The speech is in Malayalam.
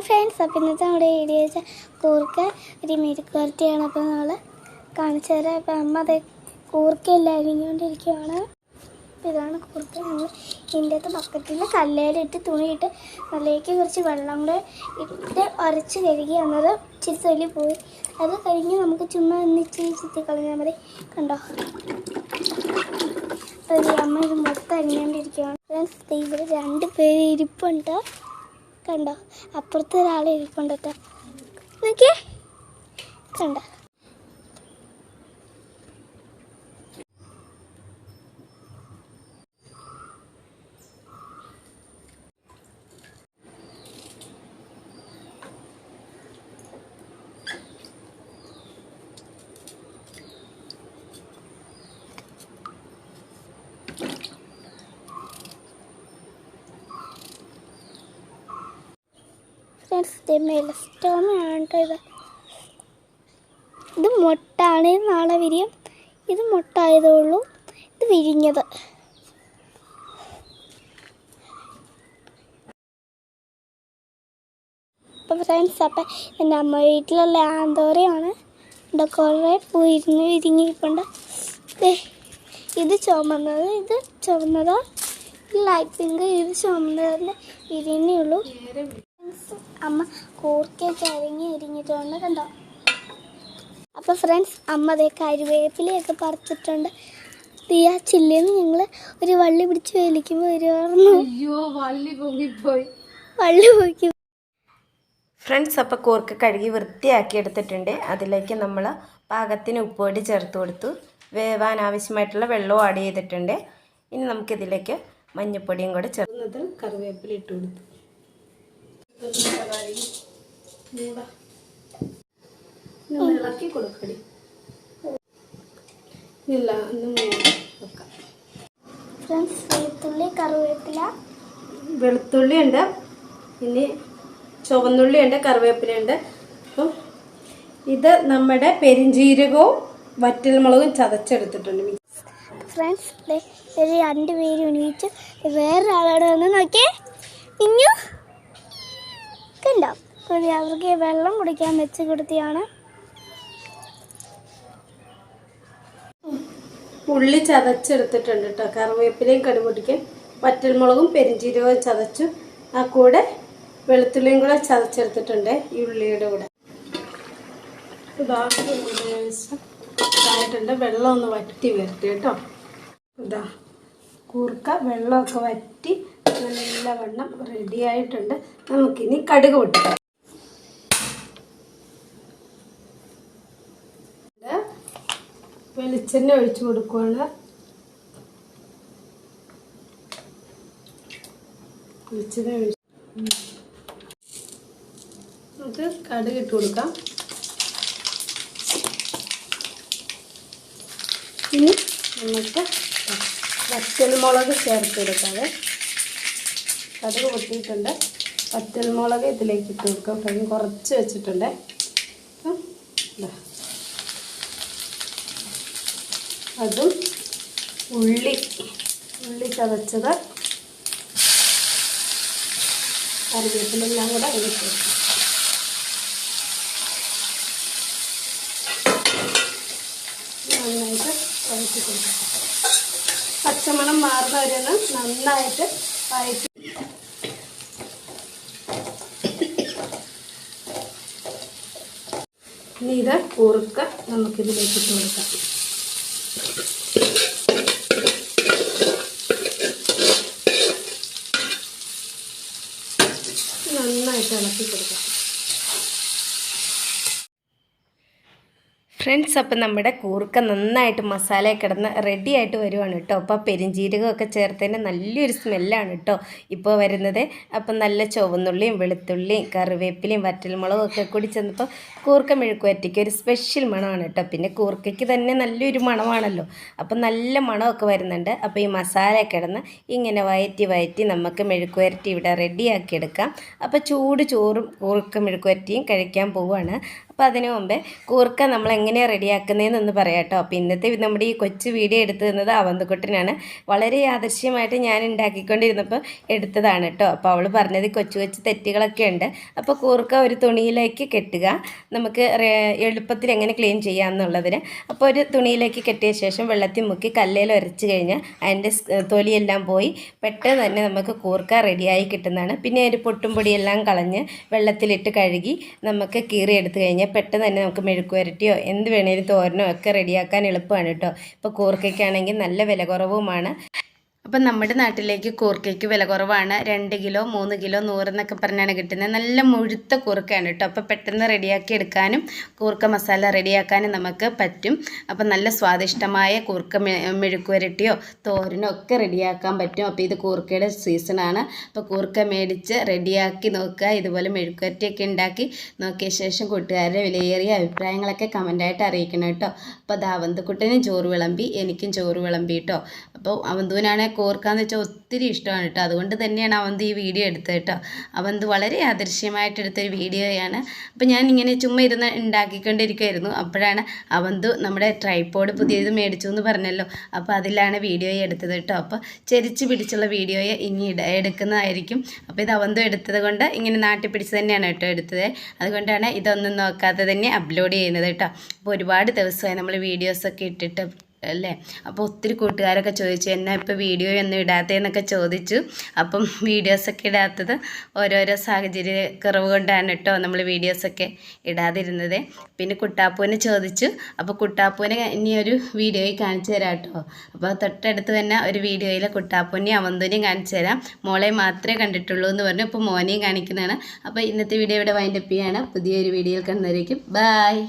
ഹായ് ഫ്രണ്ട്സ് അപ്പം ഇന്നത്തെ നമ്മുടെ വീഡിയോ വെച്ചാൽ കൂർക്ക ഒരു മെരുക്കുവരട്ടിയാണ് അപ്പോൾ നമ്മൾ കാണിച്ചു തരാം. അപ്പം അമ്മ അത് കൂർക്കയില്ല അരിഞ്ഞുകൊണ്ടിരിക്കുകയാണ് അപ്പോൾ ഇതാണ് കൂർക്ക. നമ്മൾ ഇതിന്റെ അകത്ത് ബക്കറ്റിൽ കല്ലേലിട്ട് തുണിയിട്ട് അതിലേക്ക് കുറച്ച് വെള്ളം കൂടെ ഇട്ട് ഉരച്ച് കഴുകി അന്നേരം ഇച്ചിരി പോയി. അത് കഴിഞ്ഞ് നമുക്ക് ചുമ്മാ ഒന്ന് ഇച്ചിരി ചിത്തി കളഞ്ഞാൽ മതി കണ്ടോ? അപ്പോൾ അമ്മ ഇത് മൊത്തം അരിഞ്ഞുകൊണ്ടിരിക്കുകയാണ് ഫ്രണ്ട്സ് ഇവിടെ രണ്ട് പേര് ഇരിപ്പുണ്ട്. കണ്ടോ? അപ്പുറത്ത് ഒരാളെ ഇരിക്കണ്ടോ നോക്കിയേ. കണ്ടോ? ഇത് മെലസ്റ്റോമയാണ് കേട്ടോ ഇത് ഇത് മുട്ടാണ് നാളെ വിരിയും ഇത് മുട്ടായതേ ഉള്ളൂ. ഇത് വിരിഞ്ഞത്. അപ്പം ഫ്രണ്ട്സ് അപ്പം എന്റെ അമ്മ വീട്ടിലുള്ള ആന്തോരയാണ് എന്റെ കുറേ പൂരിഞ്ഞ് ഇരുന്ന് വിരിഞ്ഞിരിപ്പുണ്ട് ഇത് ചുമന്നത് ഇത് ചുമന്നതോ. ലൈറ്റ് പിങ്ക് ഇത് ചുമന്നതന്നെ വിരിഞ്ഞേ ഉള്ളൂ. അമ്മ കൂർക്കയൊക്കെ അരിഞ്ഞ് അരിഞ്ഞിട്ടുണ്ട് കണ്ടോ? അപ്പോൾ ഫ്രണ്ട്സ് അമ്മ അതേ കരുവേപ്പിലയൊക്കെ പറിച്ചിട്ടുണ്ട്. തീ ആ ചില്ലിന്ന് ഞങ്ങൾ ഒരു വള്ളി പിടിച്ച് വലിക്കുമ്പോൾ വരുമായിരുന്നു അയ്യോ വള്ളി പൊങ്ങിപ്പോയി. വള്ളി പൊങ്ങി. ഫ്രണ്ട്സ് അപ്പോൾ കൂർക്ക കഴുകി വൃത്തിയാക്കി എടുത്തിട്ടുണ്ട്. അതിലേക്ക് നമ്മൾ പാകത്തിന് ഉപ്പുപൊടി ചേർത്ത് കൊടുത്തു. വേവാൻ ആവശ്യമായിട്ടുള്ള വെള്ളവും ആഡ് ചെയ്തിട്ടുണ്ട്. ഇനി നമുക്കിതിലേക്ക് മഞ്ഞൾപ്പൊടിയും കൂടെ ചേർക്കുന്നത് കറിവേപ്പില ഇട്ട് കൊടുത്തു. ഫ്രണ്ട്സ് വെളുത്തുള്ളി വെളുത്തുള്ളി ഉണ്ട് ഇനി ചുവന്നുള്ളി ഉണ്ട് കറിവേപ്പില ഉണ്ട് അപ്പം ഇത് നമ്മുടെ പെരിഞ്ചീരകവും വറ്റൽമുളകും ചതച്ചെടുത്തിട്ടുണ്ട്. ഫ്രണ്ട്സ് ഒരു എണീച്ചു വേറൊരാളോട് വന്ന് നോക്കിയേ. ഇഞ്ഞു ഒരു അവർക്ക് വെള്ളം കുടിക്കാൻ വെച്ച് കൊടുത്തിയാണ്. ഉള്ളി ചതച്ചെടുത്തിട്ടുണ്ട് കേട്ടോ. കറിവേപ്പിലയും കടുപൊടിക്കും വറ്റൽമുളകും പെരിഞ്ചീരകവും ചതച്ചു. ആ കൂടെ വെളുത്തുള്ളിയും കൂടെ ചതച്ചെടുത്തിട്ടുണ്ട് ഈ ഉള്ളിയുടെ കൂടെ. ഇതാ വെള്ളം ഒന്ന് വറ്റി വരട്ടെ കേട്ടോ. ഇതാ കൂർക്ക വെള്ളമൊക്കെ വറ്റി നല്ലവണ്ണം റെഡിയായിട്ടുണ്ട്. നമുക്കിനി കടുക് പൊട്ടിക്കാം. വെളിച്ചെണ്ണ ഒഴിച്ചു കൊടുക്കുകയാണ് വെളിച്ചെണ്ണ ഒഴിച്ച് നമുക്ക് കടുക് ഇട്ട് കൊടുക്കാം. ഇനി നമുക്ക് വറ്റൽ മുളക് ചേർത്ത് കൊടുക്കാതെ കടുക് പൊട്ടിയിട്ടുണ്ട്. പച്ചൽമുളക് ഇതിലേക്ക് ഇട്ട് കൊടുക്കാം. ഫ്ലെയിം കുറച്ച് വെച്ചിട്ടുണ്ട്. അതും ഉള്ളി ഉള്ളി ചതച്ചത് കറിവേപ്പിലെല്ലാം കൂടെ അതിലേക്ക് വെക്കും നന്നായിട്ട് വഴറ്റി കൊടുക്കും. പച്ചമണം മാറുന്നവരെന്ന് നന്നായിട്ട് വഴറ്റി ഇനി ഇത് കുറുക്ക നമുക്കിതിലേക്ക് ഇട്ട് കൊടുക്കാം നന്നായിട്ട് ഇളക്കി കൊടുക്കാം ഫ്രണ്ട്സ് അപ്പം നമ്മുടെ കൂർക്ക നന്നായിട്ട് മസാല കിടന്ന് റെഡി ആയിട്ട് വരുവാണ് കേട്ടോ. അപ്പോൾ പെരിഞ്ജീരകമൊക്കെ ചേർത്തതിന് നല്ലൊരു സ്മെല്ലാണ് കേട്ടോ ഇപ്പോൾ വരുന്നത്. അപ്പം നല്ല ചുവന്നുള്ളിയും വെളുത്തുള്ളിയും കറിവേപ്പിലയും വറ്റൽമുളകും ഒക്കെ കൂടി ചെന്നപ്പോൾ കൂർക്ക മെഴുക്കുവരട്ടിക്ക് ഒരു സ്പെഷ്യൽ മണമാണ് കേട്ടോ. പിന്നെ കൂർക്കയ്ക്ക് തന്നെ നല്ലൊരു മണമാണല്ലോ. അപ്പം നല്ല മണമൊക്കെ വരുന്നുണ്ട്. അപ്പോൾ ഈ മസാല കിടന്ന് ഇങ്ങനെ വയറ്റി വയറ്റി നമുക്ക് മെഴുക്കുവരട്ടി ഇവിടെ റെഡിയാക്കി എടുക്കാം. അപ്പോൾ ചൂട് ചോറും കൂർക്ക മെഴുക്കുവരട്ടിയും കഴിക്കാൻ പോവുകയാണ് അപ്പോൾ അതിനു മുമ്പേ കൂർക്ക നമ്മൾ എങ്ങനെയാണ് റെഡിയാക്കുന്നതെന്നൊന്ന് പറയാം കേട്ടോ. അപ്പോൾ ഇന്നത്തെ നമ്മുടെ ഈ കൊച്ചു വീഡിയോ എടുത്തു തന്നത് വളരെ ആദർശ്യമായിട്ട് ഞാൻ ഉണ്ടാക്കിക്കൊണ്ടിരുന്നപ്പോൾ എടുത്തതാണ് കേട്ടോ. അപ്പോൾ അവൾ പറഞ്ഞത് കൊച്ചു കൊച്ചു തെറ്റുകളൊക്കെ ഉണ്ട്. അപ്പോൾ കൂർക്ക ഒരു തുണിയിലേക്ക് കെട്ടുക. നമുക്ക് എളുപ്പത്തിൽ എങ്ങനെ ക്ലീൻ ചെയ്യാം എന്നുള്ളതിന് അപ്പോൾ ഒരു തുണിയിലേക്ക് കെട്ടിയ ശേഷം വെള്ളത്തിൽ മുക്കി കല്ലേൽ ഉരച്ച് കഴിഞ്ഞാൽ അതിന്റെ തൊലിയെല്ലാം പോയി പെട്ടെന്ന് തന്നെ നമുക്ക് കൂർക്ക റെഡിയായി കിട്ടുന്നതാണ്. പിന്നെ ഒരു പൊട്ടും പൊടിയെല്ലാം കളഞ്ഞ് വെള്ളത്തിലിട്ട് കഴുകി നമുക്ക് കീറി എടുത്തു കഴിഞ്ഞാൽ പെട്ടെന്ന് തന്നെ നമുക്ക് മെഴുക്ക് വരട്ടിയോ എന്ത് വേണേലും തോരനോ ഒക്കെ റെഡിയാക്കാൻ എളുപ്പമാണ് കേട്ടോ. ഇപ്പോൾ കൂർക്കയ്ക്കാണെങ്കിൽ നല്ല വില കുറവുമാണ്. അപ്പം നമ്മുടെ നാട്ടിലേക്ക് കൂർക്കയ്ക്ക് വില കുറവാണ്. രണ്ട് കിലോ മൂന്ന് കിലോ നൂറെന്നൊക്കെ പറഞ്ഞാണ് കിട്ടുന്നത്. നല്ല മുഴുത്ത കൂർക്കയാണ് കേട്ടോ. അപ്പോൾ പെട്ടെന്ന് റെഡിയാക്കി എടുക്കാനും കൂർക്ക മസാല റെഡിയാക്കാനും നമുക്ക് പറ്റും. അപ്പം നല്ല സ്വാദിഷ്ടമായ കൂർക്ക മെഴുക്കുവരട്ടിയോ തോരനോ ഒക്കെ റെഡിയാക്കാൻ പറ്റും. അപ്പോൾ ഇത് കൂർക്കയുടെ സീസണാണ് അപ്പോൾ കൂർക്ക മേടിച്ച് റെഡിയാക്കി നോക്കുക. ഇതുപോലെ മെഴുക്കുവരട്ടിയൊക്കെ ഉണ്ടാക്കി നോക്കിയ ശേഷം കൂട്ടുകാരുടെ വിലയേറിയ അഭിപ്രായങ്ങളൊക്കെ കമന്റായിട്ട് അറിയിക്കണം കേട്ടോ. അപ്പോൾ അത് അവന്തുക്കുട്ടനും ചോറ് വിളമ്പി എനിക്കും ചോറ് വിളമ്പി കേട്ടോ. അപ്പോൾ അവന്തുവിനാണെ കോർക്കാന്ന് വെച്ചാൽ ഒത്തിരി ഇഷ്ടമാണ് കേട്ടോ. അതുകൊണ്ട് തന്നെയാണ് അവന്ത് ഈ വീഡിയോ എടുത്തത് കേട്ടോ. അവന്ത് വളരെ ആദർശ്യമായിട്ട് എടുത്തൊരു വീഡിയോയാണ്. അപ്പോൾ ഞാൻ ഇങ്ങനെ ചുമ്മാ ഇരുന്ന് ഉണ്ടാക്കിക്കൊണ്ടിരിക്കുമായിരുന്നു അപ്പോഴാണ് അവന്ത് നമ്മുടെ ട്രൈപ്പോഡ് പുതിയത് മേടിച്ചു എന്ന് പറഞ്ഞല്ലോ. അപ്പോൾ അതിലാണ് വീഡിയോ എടുത്തത് കേട്ടോ. അപ്പോൾ ചെരിച്ച് പിടിച്ചുള്ള വീഡിയോയെ ഇനി എടുക്കുന്നതായിരിക്കും. അപ്പോൾ ഇത് അവന്തും എടുത്തത് കൊണ്ട് ഇങ്ങനെ നാട്ടി പിടിച്ച് തന്നെയാണ് കേട്ടോ എടുത്തത്. അതുകൊണ്ടാണ് ഇതൊന്നും നോക്കാതെ തന്നെ അപ്ലോഡ് ചെയ്യുന്നത് കേട്ടോ. അപ്പോൾ ഒരുപാട് ദിവസമായി നമ്മൾ വീഡിയോസൊക്കെ ഇട്ടിട്ട് അല്ലേ? അപ്പോൾ ഒത്തിരി കൂട്ടുകാരൊക്കെ ചോദിച്ചു എന്നാ ഇപ്പോൾ വീഡിയോ ഒന്നും ഇടാത്തതെന്നൊക്കെ ചോദിച്ചു. അപ്പം വീഡിയോസൊക്കെ ഇടാത്തത് ഓരോരോ സാഹചര്യ കുറവ് കൊണ്ടാണ് കേട്ടോ നമ്മൾ വീഡിയോസൊക്കെ ഇടാതിരുന്നത്. പിന്നെ കുട്ടാപ്പൂവിനെ ചോദിച്ചു അപ്പോൾ കുട്ടാപ്പൂവിനെ ഇനി ഒരു വീഡിയോയിൽ കാണിച്ചു തരാം കേട്ടോ അപ്പോൾ തൊട്ടടുത്ത് തന്നെ ഒരു വീഡിയോയിൽ കുട്ടാപ്പൂനെയും അവന്തൂനെയും കാണിച്ചു തരാം. മോളെ മാത്രമേ കണ്ടിട്ടുള്ളൂ എന്ന് പറഞ്ഞു അപ്പോൾ മോനെയും കാണിക്കുന്നതാണ്. അപ്പോൾ ഇന്നത്തെ വീഡിയോ ഇവിടെ വൈൻഡപ്പ് ചെയ്യാണ്. പുതിയൊരു വീഡിയോയിൽ കാണുന്നവരേക്കും ബായ്